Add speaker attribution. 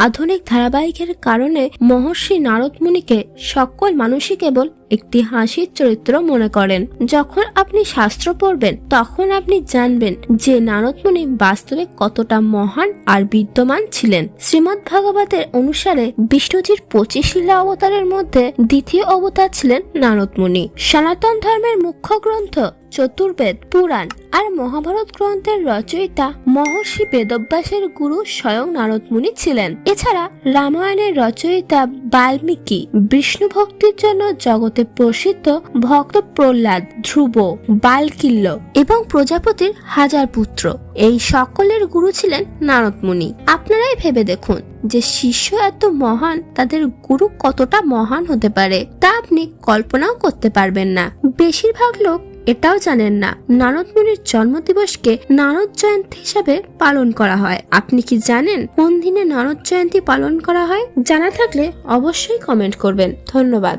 Speaker 1: আধুনিক ধারাবাহিকের কারণে মহর্ষি নারদমুনিকে সকল মানুষই কেবল একটি হাসির চরিত্র মনে করেন। যখন আপনি শাস্ত্র পড়বেন, তখন আপনি জানবেন যে নারদ মুনি বাস্তবে কতটা মহান আর বিদ্যমান ছিলেন। শ্রীমদ্ ভাগবতের অনুসারে বিষ্ণুজির পঁচিশ লীলা অবতারের মধ্যে দ্বিতীয় অবতার ছিলেন নারদ মুনি। সনাতন ধর্মের মুখ্য গ্রন্থ চতুর্বেদ, পুরাণ আর মহাভারত গ্রন্থের রচয়িতা মহর্ষি বেদব্যাসের গুরু স্বয়ং নারদ মুনি ছিলেন। এছাড়া রামায়ণের রচয়িতা বাল্মীকি বিষ্ণু ভক্তির জন্য জগতে প্রসিদ্ধ ভক্ত প্রহ্লাদ, ধ্রুব, বালকিল্য এবং প্রজাপতির হাজার পুত্র। এই সকলের গুরু ছিলেন নারদ মুনি। আপনারাই ভেবে দেখুন যে শিষ্য এত মহান, তাদের গুরু কতটা মহান হতে পারে, তা আপনি কল্পনাও করতে পারবেন না। বেশিরভাগ লোক এটাও জানেন না, নারদ মুনির জন্মদিবসকে নারদ জয়ন্তী হিসাবে পালন করা হয়। আপনি কি জানেন কোন দিনে নারদ জয়ন্তী পালন করা হয়? জানা থাকলে অবশ্যই কমেন্ট করবেন। ধন্যবাদ।